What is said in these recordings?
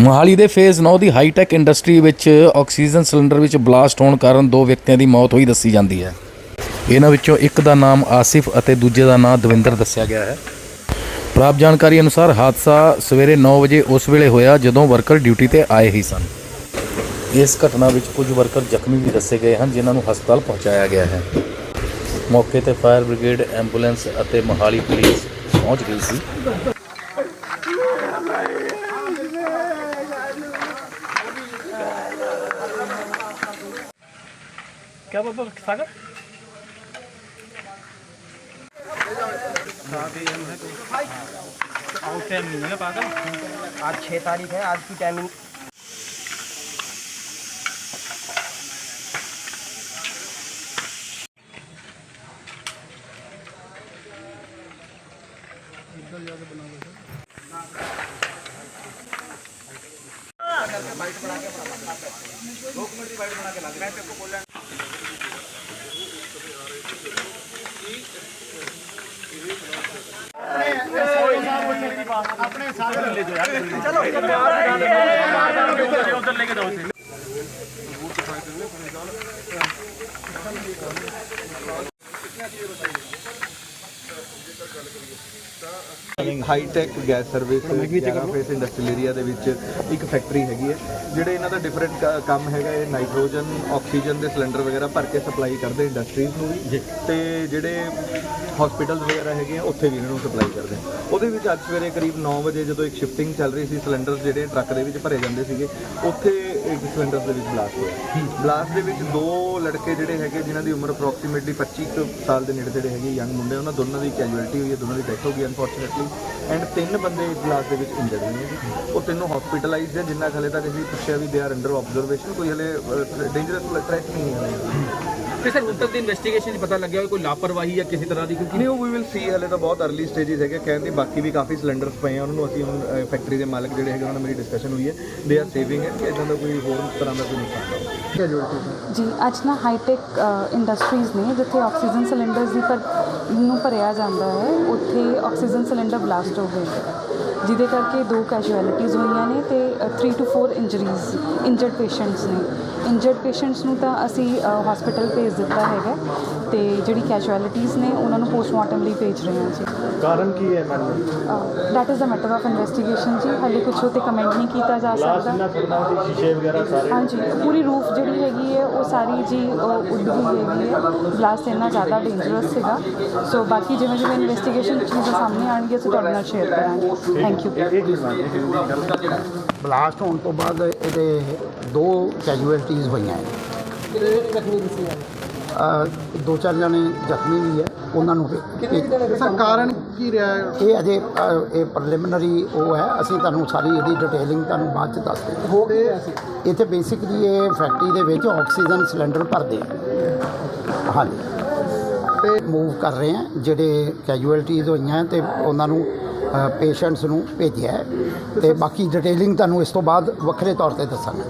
ਮੋਹਾਲੀ ਦੇ ਫੇਜ਼ 9 ਦੀ hi tech industry ਵਿੱਚ ਆਕਸੀਜਨ ਸਿਲੰਡਰ ਵਿੱਚ ਬਲਾਸਟ ਹੋਣ ਕਾਰਨ ਦੋ ਵਿਅਕਤੀਆਂ ਦੀ ਮੌਤ ਹੋਈ ਦੱਸੀ ਜਾਂਦੀ ਹੈ। ਇਹਨਾਂ ਵਿੱਚੋਂ ਇੱਕ ਦਾ ਨਾਮ ਆਸਿਫ ਅਤੇ ਦੂਜੇ ਦਾ ਨਾਮ ਦਵਿੰਦਰ ਦੱਸਿਆ ਗਿਆ ਹੈ। ਪ੍ਰਾਪਤ ਜਾਣਕਾਰੀ ਅਨੁਸਾਰ ਹਾਦਸਾ ਸਵੇਰੇ 9 ਵਜੇ ਉਸ ਵੇਲੇ ਹੋਇਆ ਜਦੋਂ ਵਰਕਰ ਡਿਊਟੀ ਤੇ ਆਏ ਹੀ ਸਨ। ਇਸ ਘਟਨਾ ਵਿੱਚ ਕੁਝ ਵਰਕਰ ਜ਼ਖਮੀ ਵੀ ਦੱਸੇ ਗਏ ਹਨ, ਜਿਨ੍ਹਾਂ ਨੂੰ ਹਸਪਤਾਲ ਪਹੁੰਚਾਇਆ ਗਿਆ ਹੈ। ਮੌਕੇ ਤੇ ਫਾਇਰ ਬ੍ਰਿਗੇਡ, ਐਂਬੂਲੈਂਸ ਅਤੇ ਮੋਹਾਲੀ ਪੁਲਿਸ ਪਹੁੰਚ ਗਈ ਸੀ। क्या बोलते हो सागर? आज छः तारीख है आज की टाइमिंग बना के मैं तेरे को बोल रहा চলো। Hi tech gas service phase industrial area ਦੇ ਵਿੱਚ ਇੱਕ ਫੈਕਟਰੀ ਹੈਗੀ ਹੈ ਜਿਹੜੇ ਇਹਨਾਂ ਦਾ ਡਿਫਰੈਂਟ ਕੰਮ ਹੈਗਾ ਇਹ ਨਾਈਟ੍ਰੋਜਨ ਆਕਸੀਜਨ ਦੇ ਸਿਲੰਡਰ ਵਗੈਰਾ ਭਰ ਕੇ ਸਪਲਾਈ ਕਰਦੇ ਇੰਡਸਟਰੀਜ਼ ਨੂੰ ਵੀ ਤੇ ਜਿਹੜੇ ਹਸਪੀਟਲ ਵਗੈਰਾ ਹੈਗੇ ਆ ਉੱਥੇ ਵੀ ਇਹਨਾਂ ਨੂੰ ਸਪਲਾਈ ਕਰਦੇ ਉਹਦੇ ਵਿੱਚ ਅੱਜ ਸਵੇਰੇ ਕਰੀਬ 9 ਵਜੇ ਜਦੋਂ ਇੱਕ ਸ਼ਿਫਟਿੰਗ ਚੱਲ ਰਹੀ ਸੀ ਸਿਲੰਡਰ ਜਿਹੜੇ ਟਰੱਕ ਦੇ ਵਿੱਚ ਭਰੇ ਜਾਂਦੇ ਸੀਗੇ ਉੱਥੇ ਇੱਕ ਸਿਲੰਡਰ ਦੇ ਵਿੱਚ ਬਲਾਸਟ ਹੋਇਆ। ਬਲਾਸਟ ਦੇ ਵਿੱਚ ਦੋ ਲੜਕੇ ਜਿਹੜੇ ਹੈਗੇ ਜਿਨ੍ਹਾਂ ਦੀ ਉਮਰ ਅਪਰੋਕਸੀਮੇਟਲੀ 25 ਕੁ ਸਾਲ ਦੇ ਨੇੜੇ ਤੇੜੇ ਹੈਗੇ ਯੰਗ ਮੁੰਡੇ ਉਹਨਾਂ ਦੋਨਾਂ ਦੀ ਕੈਜੁਅਲਟੀ ਹੋਈ ਹੈ ਦੋਨਾਂ ਦੀ ਡੈਥ ਹੋ ਗਈ ਅਨਫੋਰਚੂਨੇਟਲੀ ਐਂਡ ਤਿੰਨ ਬੰਦੇ ਇਸ ਦੇ ਵਿੱਚ ਇੰਜਰਡ ਹੋਏ ਨੇ ਜੀ। ਉਹ ਤਿੰਨੋਂ ਹਸਪੀਟਲਾਈਜ਼ਡ ਹੈ ਜਿੰਨਾ ਕੁ ਹਲੇ ਤੱਕ ਅਸੀਂ ਪੁੱਛਿਆ ਵੀ ਦੇ ਆਰ ਅੰਡਰ ਆਬਜ਼ਰਵੇਸ਼ਨ ਕੋਈ ਹਲੇ ਡੇਂਜਰਸ ਥ੍ਰੈਟ ਨਹੀਂ ਹੈ। ਤੇ ਸਰ ਹੁਣ ਤੱਕ ਦੀ ਇਨਵੈਸਟੀਗੇਸ਼ਨ 'ਚ ਪਤਾ ਲੱਗਿਆ ਹੋਵੇ ਕੋਈ ਲਾਪਰਵਾਹੀ ਜਾਂ ਕਿਸੇ ਤਰ੍ਹਾਂ ਦੀ ਕਿਉਂਕਿ ਨਹੀਂ ਉਹ ਵੀ ਵਿਲ ਸੀ ਹਲੇ ਤਾਂ ਬਹੁਤ ਅਰਲੀ ਸਟੇजेस ਹੈਗੇ ਕਹਿਣ ਦੀ ਬਾਕੀ ਵੀ ਕਾਫੀ ਸਿਲੰਡਰਸ ਪਏ ਆ ਉਹਨਾਂ ਨੂੰ ਅਸੀਂ ਹੁਣ ਫੈਕਟਰੀ ਦੇ ਮਾਲਕ ਜਿਹੜੇ ਹੈਗੇ ਉਹਨਾਂ ਨਾਲ ਮੇਰੀ ਡਿਸਕਸ਼ਨ ਹੋਈ ਹੈ। ਦੇ ਆਰ ਸੇਵਿੰਗ ਹੈ ਕਿ ਇਦਾਂ ਦਾ ਕੋਈ ਹੋਰ ਤਰ੍ਹਾਂ ਦਾ ਕੋਈ ਨੁਕਸਾਨ ਨਾ ਹੋਵੇ। ਜੀ ਅੱਜ ਨਾ ਹਾਈਟੈਕ ਇੰਡਸਟਰੀਜ਼ ਨੇ ਜਿੱਥੇ ਆਕਸੀਜਨ ਸਿਲੰਡਰਸ ਦੀ ਪਰ ਨੂੰ ਭਰਿਆ ਜਾਂਦਾ ਹੈ ਉੱਥੇ ਆਕਸੀਜਨ ਸਿਲੰਡਰ ਬਲਾਸਟ ਹੋ ਗਏ ਜਿਹਦੇ ਕਰਕੇ ਦੋ ਕੈਜੁਅਲਿਟੀਜ਼ ਹੋਈਆਂ ਨੇ ਤੇ 3 ਟੂ 4 ਇੰਜਰੀਜ਼ ਇੰਜਰਡ ਪੇਸ਼ੈਂਟਸ ਨੇ। ਇੰਜਰਡ ਪੇਸ਼ੈਂਟਸ ਨੂੰ ਤਾਂ ਅਸੀਂ ਹਸਪੀਟਲ ਭੇਜ ਦਿੱਤਾ ਹੈਗਾ ਤੇ ਜਿਹੜੀ ਕੈਜੁਅਲਿਟੀਜ਼ ਨੇ ਉਹਨਾਂ ਨੂੰ ਪੋਸਟਮਾਰਟਮ ਲਈ ਭੇਜ ਰਹੇ ਹਾਂ ਜੀ। ਕਾਰਨ ਕੀ ਹੈ madam? That is uh matter of investigation ਜੀ। ਹਾਲੇ ਕੁਝ ਉਤੇ ਕਮੈਂਟ ਨਹੀਂ ਕੀਤਾ ਜਾ ਸਕਦਾ। ਸ਼ੀਸ਼ੇ ਵਗੈਰਾ ਸਾਰੇ। ਹਾਂਜੀ ਪੂਰੀ ਰੂਫ ਜਿਹੜੀ ਹੈਗੀ ਹੈ ਉਹ ਸਾਰੀ ਜੀ ਉਹ ਉੱਡ ਗਈ ਹੈਗੀ ਹੈ। ਬਲਾਸਟ ਇੰਨਾ ਜ਼ਿਆਦਾ ਡੇਂਜਰਸ ਸੀਗਾ। ਸੋ ਬਾਕੀ ਜਿਵੇਂ ਜਿਵੇਂ ਇਨਵੈਸਟੀਗੇਸ਼ਨ ਚੀਜ਼ਾਂ ਸਾਹਮਣੇ ਆਣਗੀਆਂ ਅਸੀਂ ਤੁਹਾਡੇ ਨਾਲ ਸ਼ੇਅਰ ਕਰਾਂਗੇ। ਥੈਂਕ ਯੂ ਬਲਾਸਟ ਹੋਣ ਤੋਂ ਬਾਅਦ ਇਹਦੇ ਦੋ ਕੈਜੂਅਲਟੀਜ਼ ਹੋਈਆਂ ਹੈ। ਅ, ਦੋ ਚਾਰ ਜਣੇ ਜ਼ਖਮੀ ਵੀ ਹੈ ਉਹਨਾਂ ਨੂੰ ਸਰ ਕਾਰਨ ਕੀ ਰਿਹਾ ਇਹ ਅਜੇ ਅ, ਇਹ ਪ੍ਰੀਲਿਮਿਨਰੀ ਉਹ ਹੈ ਅਸੀਂ ਤੁਹਾਨੂੰ ਸਾਰੀ ਇਹਦੀ ਡਿਟੇਲਿੰਗ ਤੁਹਾਨੂੰ ਬਾਅਦ ਚ ਦੱਸ ਦਿੰਦੇ ਹੋ ਇੱਥੇ ਬੇਸਿਕਲੀ ਇਹ ਫੈਕਟਰੀ ਦੇ ਵਿੱਚ ਆਕਸੀਜਨ ਸਿਲੰਡਰ ਭਰਦੇ ਆ। ਹਾਂਜੀ। ਤੇ ਮੂਵ ਕਰ ਰਹੇ ਆ ਜਿਹੜੇ ਕੈਜੂਅਲਟੀਜ਼ ਹੋਈਆਂ ਤੇ ਉਹਨਾਂ ਨੂੰ ਪੇਸ਼ੈਂਟਸ ਨੂੰ ਭੇਜਿਆ ਹੈ ਤੇ ਬਾਕੀ ਡਿਟੇਲਿੰਗ ਤੁਹਾਨੂੰ ਇਸ ਤੋਂ ਬਾਅਦ ਵੱਖਰੇ ਤੌਰ ਤੇ ਦੱਸਾਂਗੇ।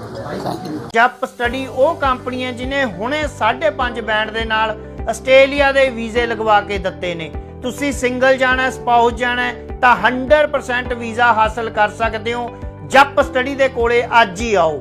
ਜਪ ਸਟੱਡੀ ਉਹ ਕੰਪਨੀ ਹੈ ਜਿਨੇ ਹੁਣੇ 5.5 ਬੈਂਡ ਦੇ ਨਾਲ ਆਸਟ੍ਰੇਲੀਆ ਦੇ ਵੀਜ਼ੇ ਲਗਵਾ ਕੇ ਦਿੱਤੇ ਨੇ। ਤੁਸੀਂ ਸਿੰਗਲ ਜਾਣਾ ਸਪਾਊਸ ਜਾਣਾ ਤਾਂ 100% ਵੀਜ਼ਾ ਹਾਸਲ ਕਰ ਸਕਦੇ ਹੋ। ਜਪ ਸਟੱਡੀ ਦੇ ਕੋਲੇ ਅੱਜ ਹੀ ਆਓ।